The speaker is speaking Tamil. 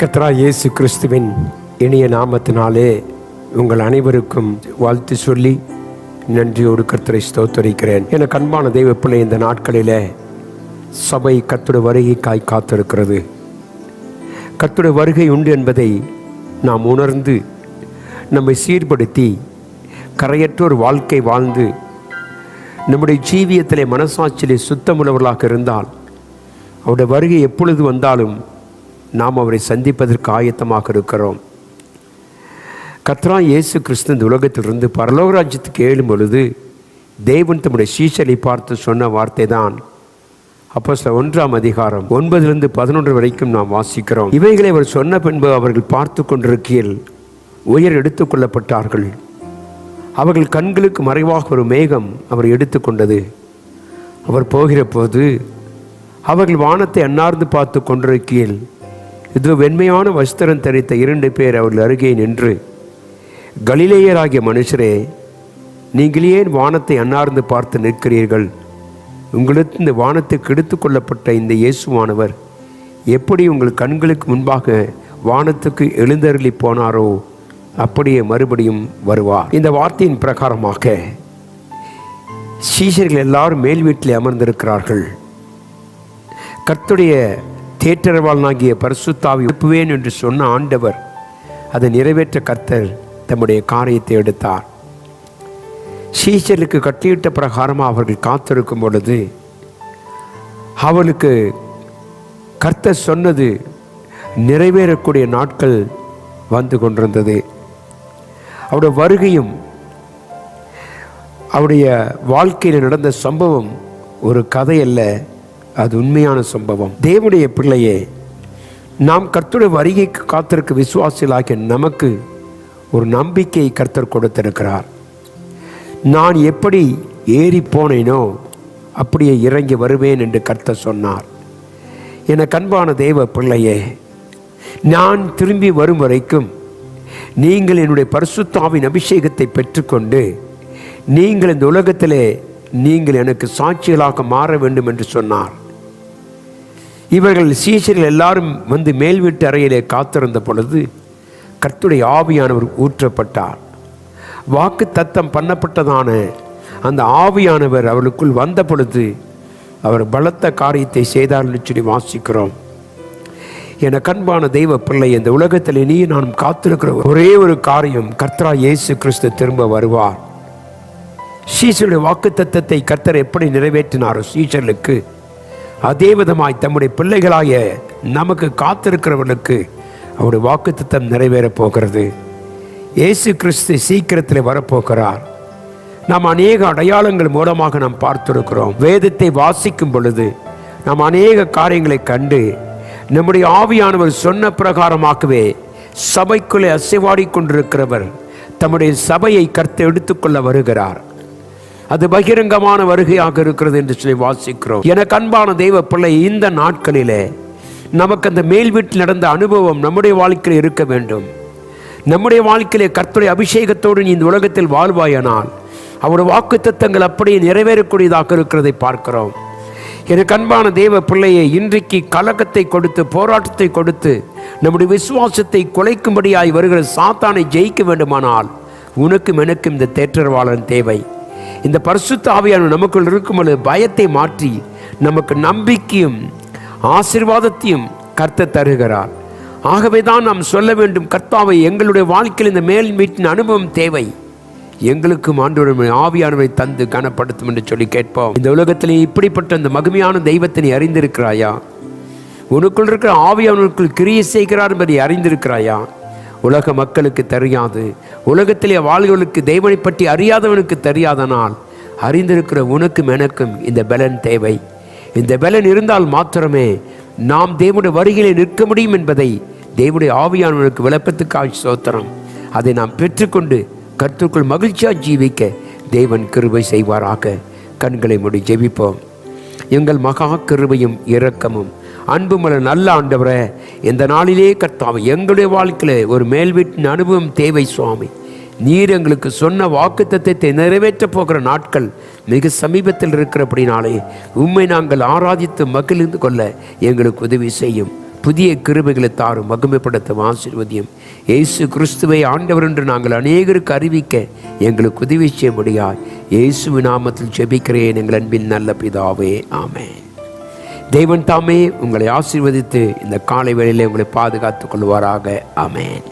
கத்ரா இயேசு கிறிஸ்துவின் இனிய நாமத்தினாலே உங்கள் அனைவருக்கும் வாழ்த்து சொல்லி நன்றியோடு கர்த்தரை ஸ்தோத்தரிக்கிறேன். என கண்பான தெய்வ பிள்ளை இந்த நாட்களிலே சபை கத்துட வருகைக்காய் காத்திருக்கிறது. கத்துட வருகை உண்டு என்பதை நாம் உணர்ந்து நம்மை சீர்படுத்தி கரையற்ற ஒரு வாழ்க்கை வாழ்ந்து நம்முடைய ஜீவியத்திலே மனசாட்சியிலே சுத்தமுள்ளவர்களாக இருந்தால் அவருடைய வருகை எப்பொழுது வந்தாலும் நாம் அவரை சந்திப்பதற்கு ஆயத்தமாக இருக்கிறோம். கத்ரா இயேசு கிறிஸ்து இந்த உலகத்திலிருந்து பரலோகராஜ்யத்துக்கு ஏழும் பொழுது தேவன் தம்முடைய சீசலை பார்த்து சொன்ன வார்த்தை தான் அப்போ சில ஒன்றாம் அதிகாரம் ஒன்பதிலிருந்து பதினொன்று வரைக்கும் நாம் வாசிக்கிறோம். இவைகளை அவர் சொன்ன பின்பு அவர்கள் பார்த்து கொண்டிருக்கையில் உயர் எடுத்துக்கொள்ளப்பட்டார்கள் அவர்கள் கண்களுக்கு மறைவாக ஒரு மேகம் அவர் எடுத்துக்கொண்டது அவர் போகிற போது அவர்கள் வானத்தை அன்னார்ந்து பார்த்து கொண்டிருக்கையில் இது வெண்மையான வஸ்திரம் தரித்த இரண்டு பேர் அவர்கள் அருகே நின்று கலிலேயராகிய மனுஷரே நீங்கள் ஏன் வானத்தை அன்னார்ந்து பார்த்து நிற்கிறீர்கள்? உங்களுக்கு இந்த வானத்துக்கு எடுத்து கொள்ளப்பட்ட இந்த இயேசுவானவர் எப்படி உங்கள் கண்களுக்கு முன்பாக வானத்துக்கு எழுந்தருளி போனாரோ அப்படியே மறுபடியும் வருவார். இந்த வார்த்தையின் பிரகாரமாக சீஷர்கள் எல்லாரும் மேல் வீட்டில் அமர்ந்திருக்கிறார்கள். கர்த்துடைய தேற்றரவாளனாகிய பரிசுத்தாவி ஒப்புவேன் என்று சொன்ன ஆண்டவர் அதை நிறைவேற்ற கர்த்தர் தம்முடைய காரியத்தை எடுத்தார். சீசருக்கு கட்டியிட்ட பிரகாரமாக அவர்கள் காத்திருக்கும் பொழுது அவளுக்கு கர்த்தர் சொன்னது நிறைவேறக்கூடிய நாட்கள் வந்து கொண்டிருந்தது. அவருடைய வருகையும் அவருடைய வாழ்க்கையில் நடந்த சம்பவம் ஒரு கதை அல்ல. அது உண்மையான சம்பவம். தேவனுடைய பிள்ளையே நாம் கர்த்தருடைய வருகைக்கு காத்திருக்க விசுவாசிகளாகிய நமக்கு ஒரு நம்பிக்கையை கர்த்தர் கொடுத்திருக்கிறார். நான் எப்படி ஏறி போனேனோ அப்படியே இறங்கி வருவேன் என்று கர்த்தர் சொன்னார். என கண்பான தேவ பிள்ளையே நான் திரும்பி வரும் வரைக்கும் நீங்கள் என்னுடைய பரிசுத்தாவின் அபிஷேகத்தை பெற்றுக்கொண்டு நீங்கள் இந்த உலகத்திலே நீங்கள் எனக்கு சாட்சிகளாக மாற வேண்டும் என்று சொன்னார். இவர்கள் சீசர்கள் எல்லாரும் வந்து மேல் வீட்டு அறையிலே காத்திருந்த பொழுது கர்த்துடைய ஆவியானவர் ஊற்றப்பட்டார். வாக்கு தத்தம் பண்ணப்பட்டதான அந்த ஆவியானவர் அவளுக்குள் வந்த பொழுது அவர் பலத்த காரியத்தை செய்தார்னு சொல்லி வாசிக்கிறோம். என கண்பான தெய்வ பிள்ளை இந்த உலகத்தில் இனி நான் காத்திருக்கிற ஒரே ஒரு காரியம் கர்த்தரா இயேசு கிறிஸ்து திரும்ப வருவார். சீசருடைய வாக்கு தத்தத்தை கர்த்தர் எப்படி நிறைவேற்றினாரோ சீசர்களுக்கு அதே விதமாய் தம்முடைய பிள்ளைகளாய நமக்கு காத்திருக்கிறவர்களுக்கு அவருடைய வாக்குத்தம் நிறைவேறப் போகிறது. இயேசு கிறிஸ்து சீக்கிரத்தில் வரப்போகிறார். நாம் அநேக அடையாளங்கள் மூலமாக நாம் பார்த்திருக்கிறோம். வேதத்தை வாசிக்கும் பொழுது நாம் அநேக காரியங்களை கண்டு நம்முடைய ஆவியானவர் சொன்ன பிரகாரமாகவே சபைக்குள்ளே அசைவாடி கொண்டிருக்கிறவர் தம்முடைய சபையை கருத்து எடுத்துக்கொள்ள வருகிறார். அது பகிரங்கமான வருகையாக இருக்கிறது என்று சொல்லி வாசிக்கிறோம். என கண்பான தெய்வ பிள்ளை இந்த நாட்களிலே நமக்கு அந்த மேல் வீட்டில் நடந்த அனுபவம் நம்முடைய வாழ்க்கையில் இருக்க வேண்டும். நம்முடைய வாழ்க்கையிலே கர்த்தருடைய அபிஷேகத்தோடு நீ இந்த உலகத்தில் வாழ்வாயானால் அவருடைய வாக்கு தத்தங்கள் அப்படியே நிறைவேறக்கூடியதாக இருக்கிறதை பார்க்கிறோம். எனக்கு அன்பான தேவ பிள்ளையை இன்றைக்கு கலக்கத்தை கொடுத்து போராட்டத்தை கொடுத்து நம்முடைய விசுவாசத்தை குலைக்கும்படியாய் வருகிற சாத்தானை ஜெயிக்க வேண்டுமானால் உனக்கும் எனக்கும் இந்த தேற்றரவாளன் தேவை. இந்த பரிசுத்த ஆவியான நமக்குள் இருக்கும் பொழுது பயத்தை மாற்றி நமக்கு நம்பிக்கையும் ஆசீர்வாதத்தையும் கர்த்த தருகிறார். ஆகவே தான் நாம் சொல்ல வேண்டும் கர்த்தாவை எங்களுடைய வாழ்க்கையில் இந்த மேல் வீட்டின் அனுபவம் தேவை. எங்களுக்கும் ஆண்டவருடைய ஆவியானவை தந்து கனப்படுத்தும் என்று சொல்லி கேட்போம். இந்த உலகத்திலே இப்படிப்பட்ட இந்த மகிமையான தெய்வத்தினை அறிந்திருக்கிறாயா? உனக்குள் இருக்கிற ஆவியானவனுக்குள் கிரியை செய்கிறார் என்பதை அறிந்திருக்கிறாயா? உலக மக்களுக்கு தெரியாது. உலகத்திலே வாழ்களுக்கு தெய்வனை பற்றி அறியாதவனுக்கு தெரியாதனால் அறிந்திருக்கிற உனக்கும் எனக்கும் இந்த பலன் தேவை. இந்த பலன் இருந்தால் மாத்திரமே நாம் தேவனுடைய வருகையிலே நிற்க முடியும் என்பதை தேவனுடைய ஆவியானவனுக்கு விளப்பத்துக்காக சோத்திரம் அதை நாம் பெற்றுக்கொண்டு கருத்துக்குள் மகிழ்ச்சியாக ஜீவிக்க தேவன் கிருபை செய்வாராக. கண்களை மூடி ஜெபிப்போம். எங்கள் மகா கிருபையும் இரக்கமும். அன்புமல நல்ல ஆண்டவரை இந்த நாளிலே கர்த்தாவை எங்களுடைய வாழ்க்கையில் ஒரு மேல்வீட்டின் அனுபவம் தேவை சுவாமி. நீர் எங்களுக்கு சொன்ன வாக்கு தத்தத்தை நிறைவேற்றப் போகிற நாட்கள் மிக சமீபத்தில் இருக்கிறபடினாலே உண்மை நாங்கள் ஆராதித்து மகிழ்ந்து கொள்ள எங்களுக்கு உதவி செய்யும். புதிய கிருபைகளை தாரும் மகிமைப்படுத்தும் ஆசீர்வதியும். இயேசு கிறிஸ்துவை ஆண்டவர் என்று நாங்கள் அநேகருக்கு அறிவிக்க எங்களுக்கு உதவி செய்ய முடியாது இயேசு நாமத்தில் ஜெபிக்கிறேன் எங்கள் அன்பின் நல்ல பிதாவே. ஆமே தெய்வன் தாமே உங்களை ஆசீர்வதித்து இந்த காலை வேளையில் உங்களை பாதுகாத்துக் கொள்வாராக. ஆமேன்.